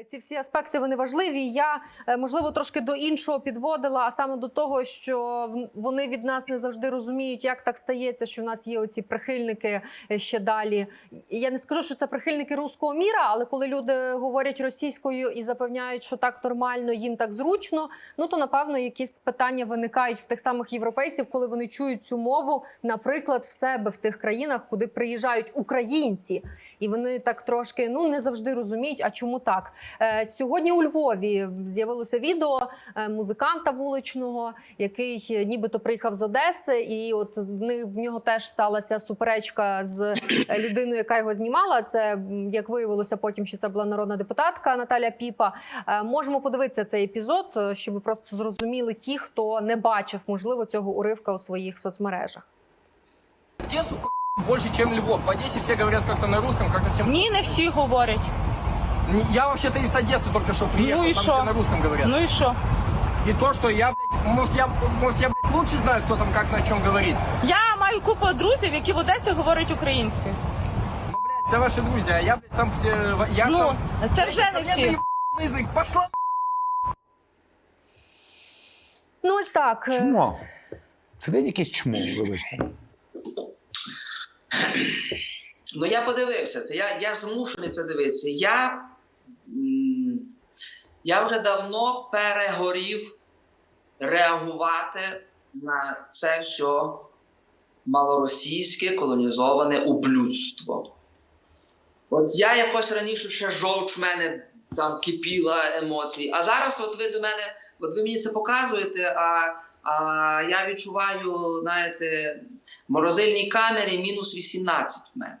Е, Ці всі аспекти вони важливі. Я е, можливо трошки до іншого підводила, а саме до того, що вони від нас не завжди розуміють, як так стається, що в нас є оці прихильники е, ще далі. Я не скажу, що це прихильники руського міра, але коли люди говорять російською і запевняють, що так нормально, їм так зручно, ну то напевно якісь питання виникають в тих самих європейців, коли вони чують цю мову, наприклад, в себе в тих країнах, куди приїжджають українці, і вони так трошки ну не завжди розуміють, а чому так. Е, Сьогодні у Львові з'явилося відео е, музиканта вуличного, який е, нібито приїхав з Одеси, і от в ни- в нього теж сталася суперечка з людиною, яка його знімала. Це як виявилося потім, що це була народна депутатка Наталя Піпа. Можемо подивитися цей епізод, щоб просто зрозуміли ті, хто не бачив можливо цього уривка у своїх соцмережах. Одессу больше, чем Львов. В Одессе все говорят как-то на русском, как-то всем... Ні, не всі говорять. Не- Я вообще-то из Одессы только что приехал, Ну и там шо? все на русском говорят. Ну і що? И то, что я, блядь, может, я, может, я, блядь, лучше знаю, кто там как на чем говорит. Я маю купу друзів, які в Одесі говорять українською. Ну, блядь, это ваши друзья, а я, блядь, сам все... Я Ну, сам... це вже не Да всі. мне ебаный язык, пошла Ну ось так. е, Чмо. Сидить якийсь чмо, вибачте. Ну я подивився це. Я, я змушений це дивитися. Я, м, я вже давно перегорів реагувати на це все малоросійське колонізоване ублюдство. От я якось раніше ще жовч в мене там кипіла емоції. А зараз, от ви до мене, от ви мені це показуєте, а, а я відчуваю, знаєте, в морозильній камері мінус 18 в мене.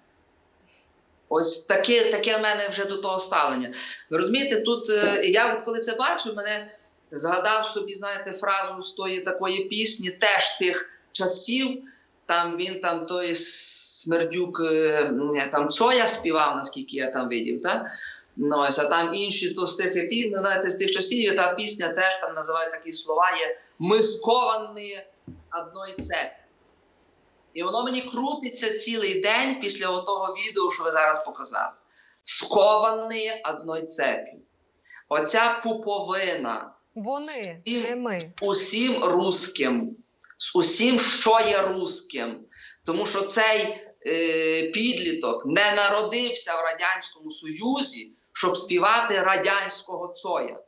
Ось таке, таке в мене вже до того ставлення. Ви розумієте, тут е, я от коли це бачив, мене згадав собі, знаєте, фразу з тої такої пісні, теж тих часів. Там він там той смердюк е, там Цоя співав, наскільки я там видів. Та? Ну, ось, а там інші то з тих епі- ну, знаєте, з тих часів, і та пісня теж там називає такі слова є Ми сковані одної цепі. І воно мені крутиться цілий день після того відео, що ви зараз показали. Сковані одною цепью. Оця пуповина Вони, Всім- не ми. усім русським, з усім, що є русським. Тому що цей е, підліток не народився в Радянському Союзі, щоб співати радянського цоя.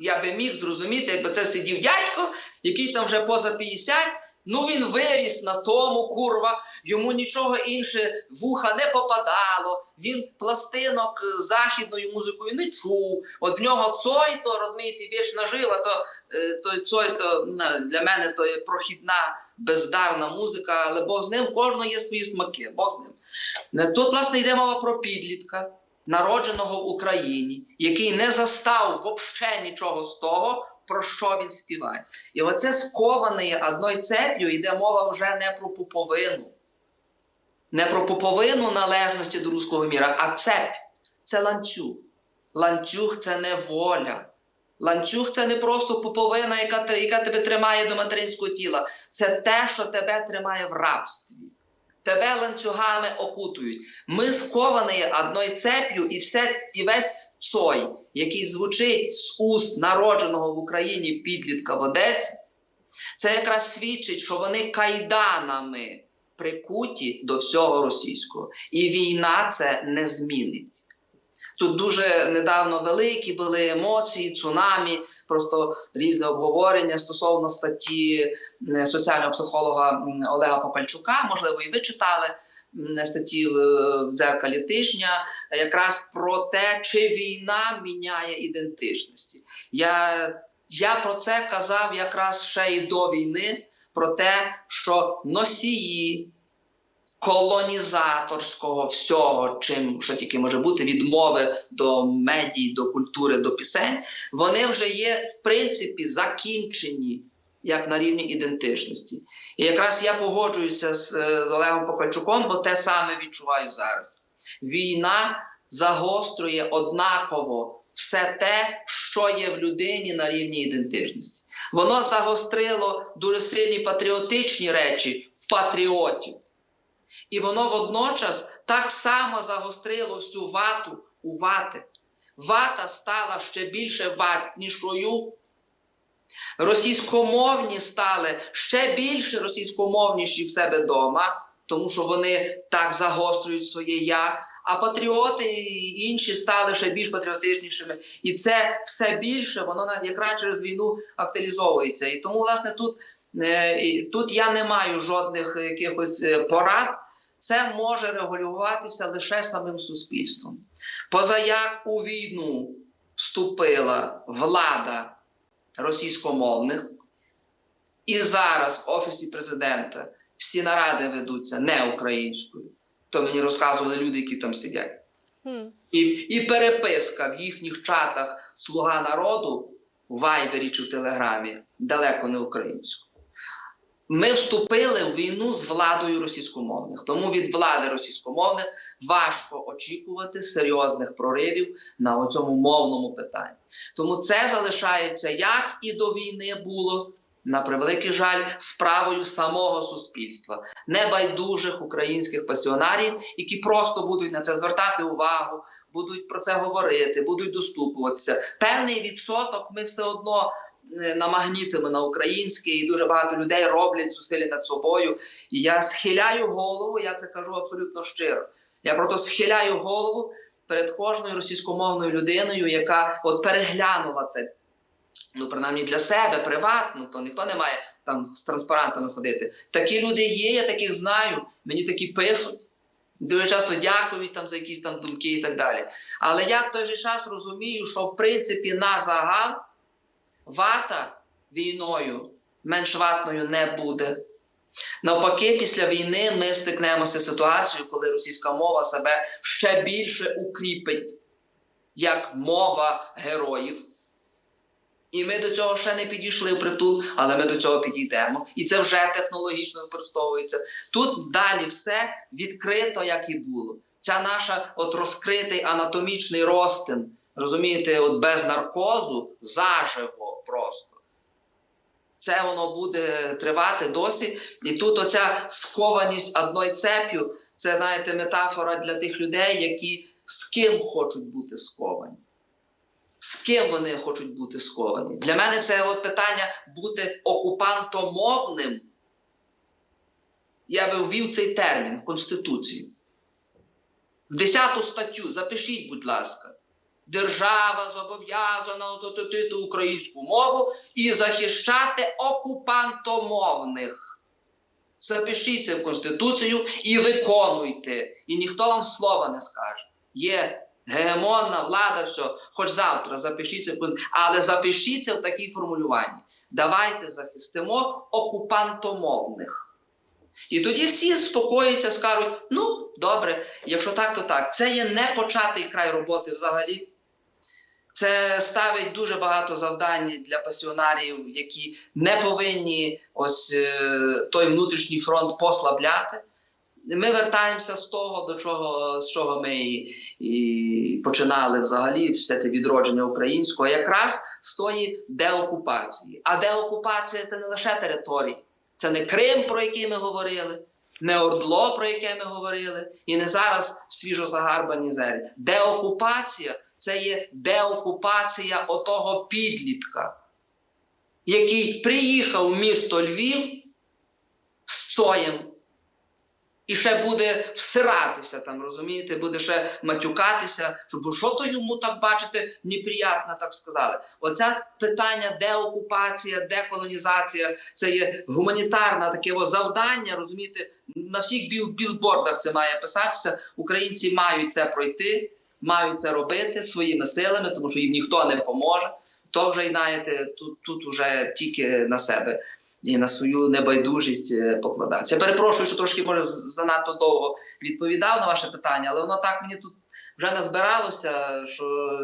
Я би міг зрозуміти, якби це сидів дядько, який там вже поза 50, ну він виріс на тому, курва, йому нічого інше вуха не попадало, він пластинок е, західною музикою не чув. От в нього цой, то розумієте, вічна жива, то е, той цой, то для мене то є прохідна, бездарна музика, але Бог з ним, в кожного є свої смаки. Бог з ним. Е, Тут, власне, йде мова про підлітка, народженого в Україні, який не застав взагалі нічого з того, про що він співає. І оце сковане одною цеп'ю йде мова вже не про пуповину, не про пуповину належності до руського міра, а цепь це ланцюг. Ланцюг це не воля. Ланцюг це не просто пуповина, яка, яка тебе тримає до материнського тіла. Це те, що тебе тримає в рабстві. Тебе ланцюгами окутують. Ми сковані одною цеп'ю, і все, і весь цой, який звучить з уст народженого в Україні підлітка в Одесі, це якраз свідчить, що вони кайданами прикуті до всього російського. І війна це не змінить. Тут дуже недавно великі були емоції, цунамі, просто різне обговорення стосовно статті соціального психолога Олега Попальчука. Можливо, і ви читали статті в, в дзеркалі тижня, якраз про те, чи війна міняє ідентичності. Я, я про це казав якраз ще і до війни, про те, що носії колонізаторського всього, чим що тільки може бути, від мови до медій, до культури, до пісень, вони вже є в принципі закінчені як на рівні ідентичності. І якраз я погоджуюся з, з Олегом Попальчуком, бо те саме відчуваю зараз. Війна загострює однаково все те, що є в людині на рівні ідентичності. Воно загострило дуже сильні патріотичні речі в патріотів. І воно водночас так само загострило всю вату у вати. вата стала ще більше ватнішою. Російськомовні стали ще більше російськомовніші в себе вдома, тому що вони так загострюють своє я. А патріоти і інші стали ще більш патріотичнішими, і це все більше воно якраз через війну актуалізовується. І тому, власне, тут, е, тут я не маю жодних якихось е, порад. Це може регулюватися лише самим суспільством. Поза як у війну вступила влада російськомовних, і зараз в офісі президента всі наради ведуться не українською. То мені розказували люди, які там сидять. І, і переписка в їхніх чатах Слуга народу в Вайбері чи в Телеграмі далеко не українською. Ми вступили в війну з владою російськомовних, тому від влади російськомовних важко очікувати серйозних проривів на цьому мовному питанні. Тому це залишається як і до війни було. На превеликий жаль, справою самого суспільства, небайдужих українських пасіонарів, які просто будуть на це звертати увагу, будуть про це говорити, будуть доступуватися. Певний відсоток ми все одно е, намагнітимо на українське, і дуже багато людей роблять зусилля над собою. І я схиляю голову, я це кажу абсолютно щиро. Я просто схиляю голову перед кожною російськомовною людиною, яка от переглянула це. Ну, принаймні для себе приватно, то ніхто не має там з транспарантами ходити. Такі люди є, я таких знаю, мені такі пишуть. Дуже часто дякують там за якісь там думки і так далі. Але я в той же час розумію, що в принципі на загал вата війною менш ватною не буде. Навпаки, після війни ми стикнемося з ситуацією, коли російська мова себе ще більше укріпить як мова героїв. І ми до цього ще не підійшли в притул, але ми до цього підійдемо. І це вже технологічно використовується. Тут далі все відкрито, як і було. Ця наша от розкритий анатомічний розтин, розумієте, от без наркозу, заживо просто. Це воно буде тривати досі. І тут оця скованість одною цеп'ю, це, знаєте, метафора для тих людей, які з ким хочуть бути сковані. З ким вони хочуть бути сковані? Для мене це от питання бути окупантомовним. Я би ввів цей термін в Конституцію. В 10 статтю запишіть, будь ласка. Держава зобов'язана ототити українську мову і захищати окупантомовних. Запишіть це в Конституцію і виконуйте. І ніхто вам слова не скаже. Є гегемонна влада, все, хоч завтра запишіться, але запишіться в такій формулюванні. Давайте захистимо окупантомовних. І тоді всі спокоїться, скажуть: ну, добре, якщо так, то так. Це є непочатий край роботи взагалі. Це ставить дуже багато завдань для пасіонарів, які не повинні ось е, той внутрішній фронт послабляти. Ми вертаємося з того, до чого з чого ми і, і починали взагалі все це відродження українського, якраз з тої деокупації. А деокупація це не лише території, це не Крим, про який ми говорили, не Ордло, про яке ми говорили, і не зараз свіжо загарбані зері. Деокупація це є деокупація отого підлітка, який приїхав в місто Львів з цоєм. І ще буде всиратися там, розумієте, буде ще матюкатися, щоб що то йому так бачите, неприятно так сказали. Оце питання деокупація, деколонізація, це є гуманітарне таке завдання, розумієте, на всіх біл білбордах це має писатися. Українці мають це пройти, мають це робити своїми силами, тому що їм ніхто не поможе. То вже, знаєте, тут, тут вже тільки на себе і на свою небайдужість е, покладатися. Я перепрошую, що трошки може занадто довго відповідав на ваше питання, але воно так мені тут вже назбиралося, що